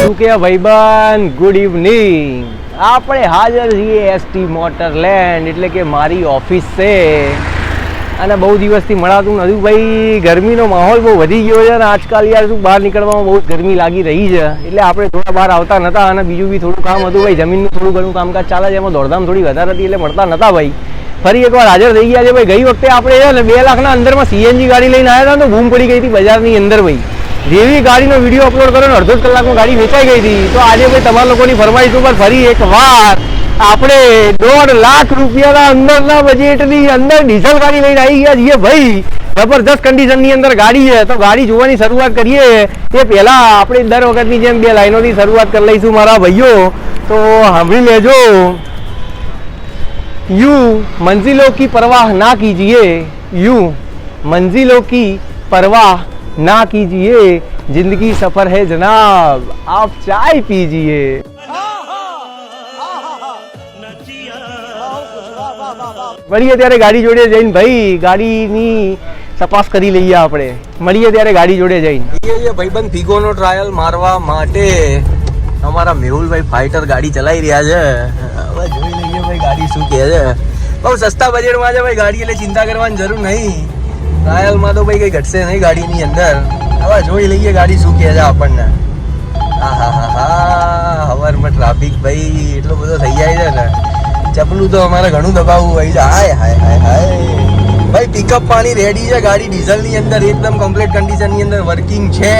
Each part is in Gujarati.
કે ભાઈબંધ? ગુડ ઇવનિંગ આપણે હાજર છીએ એસટી મોટરલેન્ડ એટલે કે મારી ઓફિસ. છે અને બહુ દિવસથી મળાતું નથી ભાઈ. ગરમીનો માહોલ બહુ વધી ગયો છે અને આજકાલ યાર શું બહાર નીકળવામાં બહુ ગરમી લાગી રહી છે. એટલે આપણે થોડા બહાર આવતા નહોતા અને બીજું બી થોડું કામ હતું ભાઈ. જમીનનું થોડું ઘણું કામકાજ ચાલે છે. એમાં દોડધામ થોડી વધારે હતી એટલે મળતા નહોતા ભાઈ. ફરી એકવાર હાજર થઈ ગયા છે ભાઈ. ગઈ વખતે આપણે બે લાખના અંદરમાં સીએનજી ગાડી લઈને આવ્યા હતા તો બૂમ પડી ગઈ હતી બજારની અંદર ભાઈ. જેવી ગાડીનો વીડિયો અપલોડ કર્યો ને અડધો જ કલાકમાં ગાડી વેચાઈ ગઈ હતી. તો આજે ભાઈ તમારા લોકોની ફરમાઈશ ઉપર ફરી એક વાર આપણે દોઢ લાખ રૂપિયાના અંદરના બજેટની અંદર ડીઝલ ગાડી લઈને આવી ગયા છીએ ભાઈ. જબરદસ્ત કન્ડિશનની અંદર ગાડી છે. તો ગાડી જોવાની શરૂઆત કરીએ. તે પહેલાં આપણે દર વખતની જેમ બે લાઈનોથી શરૂઆત કરી લઈશું મારા ભાઈઓ. તો સાંભળી લેજો. યુ મંઝિલો કી પરવાહ ના કીજીએ. યુ મંઝિલો કી પરવાહ ना कीजिए जिंदगी सफर है जनाब आप चाय पीजिए મળીએ ત્યારે ગાડી જોડે જઈને ભાઈ ગાડીની તપાસ કરી લઈએ આપણે મળીએ ત્યારે ગાડી જોડે જઈને એ ભાઈબંધ ફિગોનો ટ્રાયલ મારવા માટે અમારા મેહુલભાઈ ફાઇટર ગાડી ચલાવી રહ્યા છે હવે જોઈ લઈએ ભાઈ ગાડી શું કહે છે બહુ સસ્તા બજેટમાં છે ભાઈ ગાડી એટલે ચિંતા કરવાની જરૂર નહીં ટ્રાયલમાં તો ભાઈ કંઈ ઘટશે નહીં ગાડીની અંદર. હવે જોઈ લઈએ ગાડી શું કહે છે આપણને. હા હા હા હા હવારમાં ટ્રાફિક ભાઈ એટલો બધો થઈ જાય છે ને. ચપલું તો અમારે ઘણું દબાવવું હોય છે. હાય હાય હાય હાય. ભાઈ પિકઅપ પાણી રેડી છે. ગાડી ડીઝલની અંદર એકદમ કમ્પ્લીટ કન્ડિશનની અંદર વર્કિંગ છે.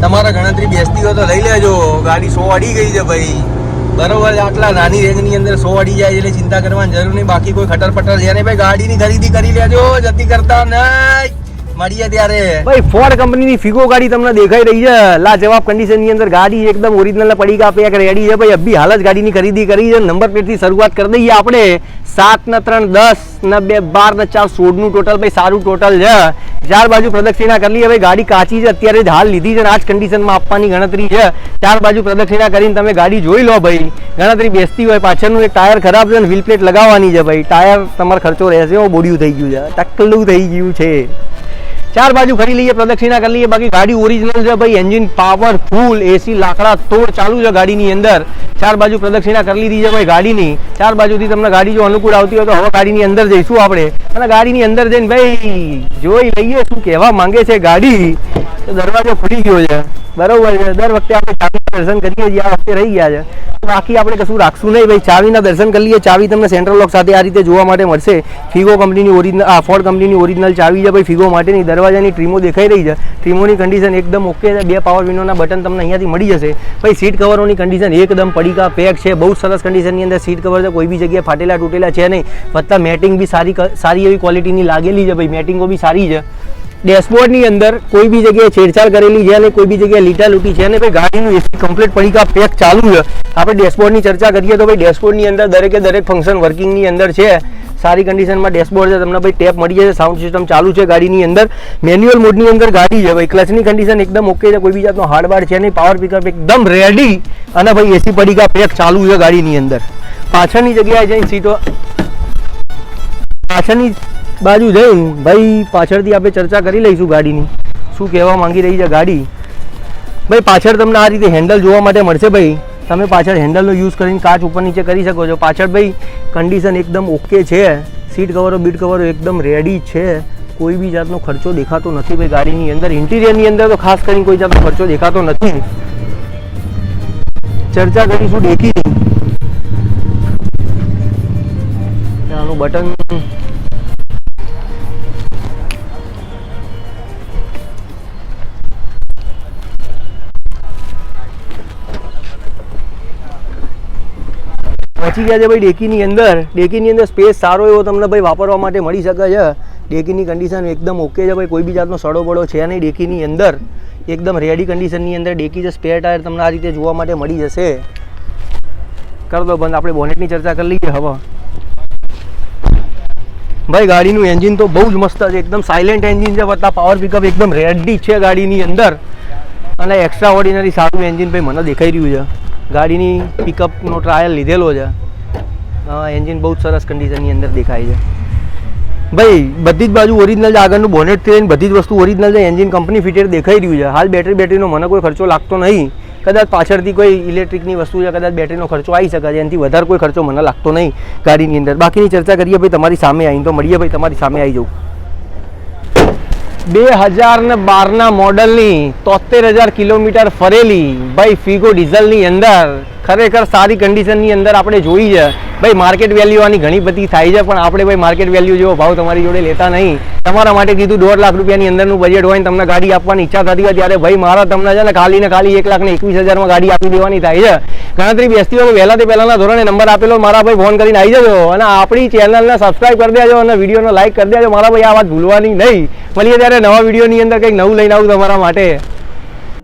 તમારા ગણતરી બેસતી હોય તો લઈ લેજો. ગાડી સો અડી ગઈ છે ભાઈ. બરોબર આટલા નાની રેન્જની અંદર સો અડી જાય એટલે ચિંતા કરવાની જરૂર નહીં. બાકી કોઈ ખટર પટર છે નહીં. ભાઈ, ગાડીની ખરીદી કરી લેજો, જતી કરતા નહીં. મળીએ ત્યારે. ભાઈ ફોર્ડ કંપનીની ફિગો ગાડી તમને દેખાઈ રહી છે. લાજવાબ કન્ડિશનની અંદર ગાડી એકદમ ઓરિજિનલ પડીકા એક રેડી છે. ભાઈ, અભી હાલ જ ગાડીની ખરીદી કરી છે. નંબર પ્લેટથી શરૂઆત કરી દઈએ આપણે. સાત ને ત્રણ, દસ ને બે, બાર ને ચાર સોળનું ટોટલ ભાઈ, સારું ટોટલ છે. ચાર બાજુ પ્રદક્ષિણા કરી લઈએ. ભાઈ, ગાડી કાચી છે. અત્યારે જ હાલ લીધી છે ને આ જ કન્ડિશનમાં આપવાની ગણતરી છે. ચાર બાજુ પ્રદક્ષિણા કરીને તમે ગાડી જોઈ લો, ભાઈ. ગણતરી બેસતી હોય, પાછળનું એક ટાયર ખરાબ છે ને વ્હીલ પ્લેટ લગાવવાની છે, ભાઈ. ટાયર તમારો ખર્ચો રહેશે બોડિયું થઈ ગયું છે. ટકલું થઈ ગયું છે. ચાર બાજુ ફરી લઈએ, પ્રદક્ષિણા કરી લઈએ. બાકી ગાડી ઓરિજિનલ છે ભાઈ એન્જિન પાવરફુલ એસી લાકડા તોડ ચાલુ છે ગાડીની અંદર. ચાર બાજુ પ્રદક્ષિણા કરી લીધી છે ભાઈ ગાડીની. ચાર બાજુથી તમને ગાડી જો અનુકૂળ આવતી હોય તો હવે ગાડીની અંદર જઈશું આપણે. અને ગાડીની અંદર જઈને ભાઈ જોઈ લઈએ શું કહેવા માંગે છે ગાડી. દરવાજો ખુલી ગયો છે. બરોબર છે. દર વખતે આપણે ચાવીના દર્શન કરીએ આ વખતે રહી ગયા છે. બાકી આપણે કશું રાખશું નહીં ભાઈ. ચાવીના દર્શન કરી લઈએ. ચાવી તમને સેન્ટ્રલ લોક સાથે આ રીતે જોવા માટે મળશે. ફિગો કંપનીની ઓરિજિનલ આ ફોર્ડ કંપનીની ઓરિજિનલ ચાવી છે ભાઈ. ફિગો માટેની દરવાજાની ટ્રીમો દેખાઈ રહી છે. ટ્રીમોની કન્ડિશન એકદમ ઓકે છે. બે પાવર વિન્ડોના બટન તમને અહીંયાથી મળી જશે. ભાઈ સીટ કવરોની કન્ડિશન એકદમ પડીકા પેક છે. બહુ સરસ કન્ડિશનની અંદર સીટ કવર છે. કોઈ બી જગ્યાએ ફાટેલા તૂટેલા છે નહીં. વત્તા મેટિંગ બી સારી સારી એવી ક્વોલિટીની લાગેલી છે ભાઈ. મેટિંગો બી સારી છે. ડેશબોર્ડની અંદર કોઈ બી જગ્યાએ છેડછાડ કરેલી છે અને કોઈ બી જગ્યાએ લીટા લૂટી છે અને ભાઈ ગાડીનું એસી કમ્પ્લીટ પડીકા પેક ચાલુ છે. આપણે ડેશબોર્ડની ચર્ચા કરીએ તો ભાઈ ડેશબોર્ડની અંદર દરેકે દરેક ફંક્શન વર્કિંગની અંદર છે. સારી કન્ડિશનમાં ડેશબોર્ડ છે, તમને ભાઈ ટેપ મળી જશે સાઉન્ડ સિસ્ટમ ચાલુ છે ગાડીની અંદર. મેન્યુઅલ મોડની અંદર ગાડી છે ભાઈ. ક્લચની કન્ડિશન એકદમ ઓકે છે, કોઈ બી જાતનો હાર્ડબાર છે નહીં. પાવર પિકઅપ એકદમ રેડી અને ભાઈ એસી પડીકા પેક ચાલુ છે ગાડીની અંદર. પાછળની જગ્યાએ જઈને સીટો પાછળની બાજુ જઈ ભાઈ પાછળથી આપણે ચર્ચા કરી લઈશું ગાડીની. શું કહેવા માંગી રહી છે ગાડી? ભાઈ, પાછળ તમને આ રીતે હેન્ડલ જોવા માટે મળશે ભાઈ. તમે પાછળ હેન્ડલનો યુઝ કરીને કાચ ઉપર નીચે કરી શકો છો. પાછળ ભાઈ કન્ડિશન એકદમ ઓકે છે. સીટ કવરો બીટ કવરો એકદમ રેડી છે. કોઈ બી જાતનો ખર્ચો દેખાતો નથી ભાઈ ગાડીની અંદર. ઇન્ટિરિયરની અંદર તો ખાસ કરીને કોઈ જાતનો ખર્ચો દેખાતો નથી. ચર્ચા કરીશું ડેકીની બટન પહોંચી ગયા છે ભાઈ ડેકીની અંદર. ડેકીની અંદર સ્પેસ સારો એવો તમને ભાઈ વાપરવા માટે મળી શકે છે. ડેકીની કન્ડિશન એકદમ ઓકે છે ભાઈ. કોઈ બી જાતનો સડો બડો છે નહીં ડેકીની અંદર. એકદમ રેડી કન્ડિશનની અંદર ડેકી છે સ્પેર ટાયર તમને આ રીતે જોવા માટે મળી જશે. કર દો બંધ. આપણે બોનેટની ચર્ચા કરી લઈએ હવે. ભાઈ, ગાડીનું એન્જિન તો બહુ જ મસ્ત છે. એકદમ સાયલેન્ટ એન્જિન છે. વત્તા પાવર પિકઅપ એકદમ રેડી છે ગાડીની અંદર. અને એક્સ્ટ્રા ઓર્ડિનરી સારું એન્જિન ભાઈ મને દેખાઈ રહ્યું છે. ગાડીની પિકઅપનો ટ્રાયલ લીધેલો છે. એન્જિન બહુ જ સરસ કન્ડિશનની અંદર દેખાય છે. ભાઈ, બધી જ બાજુ ઓરિજિનલ છે. આગળનું બોનેટથી લઈને બધી જ વસ્તુ ઓરિજિનલ છે. એન્જિન કંપની ફિટેડ દેખાઈ રહ્યું છે. હાલ બેટરી બેટરીનો મને કોઈ ખર્ચો લાગતો નહીં. કદાચ પાછળથી કોઈ ઇલેક્ટ્રિકની વસ્તુ છે, કદાચ બેટરીનો ખર્ચો આવી શકે છે. એનાથી વધારે કોઈ ખર્ચો મને લાગતો નહીં ગાડીની અંદર. બાકીની ચર્ચા કરીએ. ભાઈ, તમારી સામે આવીને તો મળીએ. ભાઈ, તમારી સામે આવી જવું બે હજાર ને બારના મોડલની તોતેર હજાર કિલોમીટર ફરેલી ભાઈ ફિગો ડીઝલની અંદર. ખરેખર સારી કન્ડિશનની અંદર આપણે જોઈ છે. ભાઈ માર્કેટ વેલ્યુ આની ઘણી બધી થાય છે, પણ આપણે ભાઈ માર્કેટ વેલ્યુ જેવો ભાવ તમારી જોડે લેતા નહીં. તમારા માટે કીધું દોઢ લાખ રૂપિયાની અંદરનું બજેટ હોય ને તમને ગાડી આપવાની ઈચ્છા થતી હોય ત્યારે ભાઈ મારા તમને છે ને ખાલી ને ખાલી એક લાખ ને એકવીસ હજારમાં ગાડી આપી દેવાની થાય છે. ગણતરી બેસતી હોય વહેલા તે પહેલાના ધોરણે નંબર આપેલો મારા ભાઈ ફોન કરીને આવી જજો અને આપણી ચેનલને સબસ્ક્રાઇબ કરી દેજો અને વિડીયોને લાઈક કરી દેજો. મારા ભાઈ આ વાત ભૂલવાની નહીં. મળીએ ત્યારે નવા વિડીયોની અંદર કંઈક નવું લઈને આવું તમારા માટે.